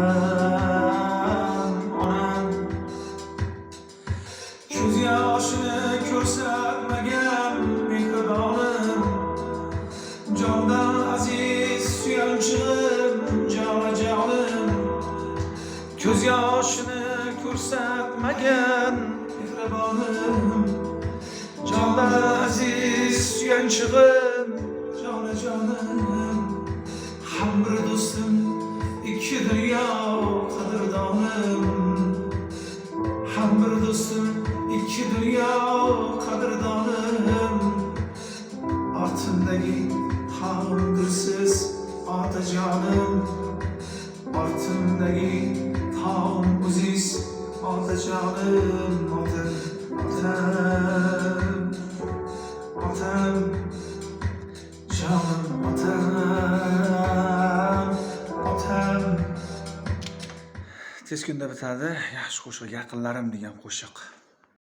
onam, onam Ko'z yoshini ko'rsatmagan mehribonim Jondan aziz suyanchim, jonajonim Ko'z yoshini ko'rsatmagan mehribonim Jondan aziz suyanchig'im, ikki dunyo qadrdonim Ham bir do'stim, ikki dunyo qadrdonim Ortimdagi taomdirsiz otajonim Ortimdagi taom o'ziz otajonim Otam, otam, otam Canım otam, tez kunda bitadi yaxshi qo'shiq yaqinlarim degan qo'shiq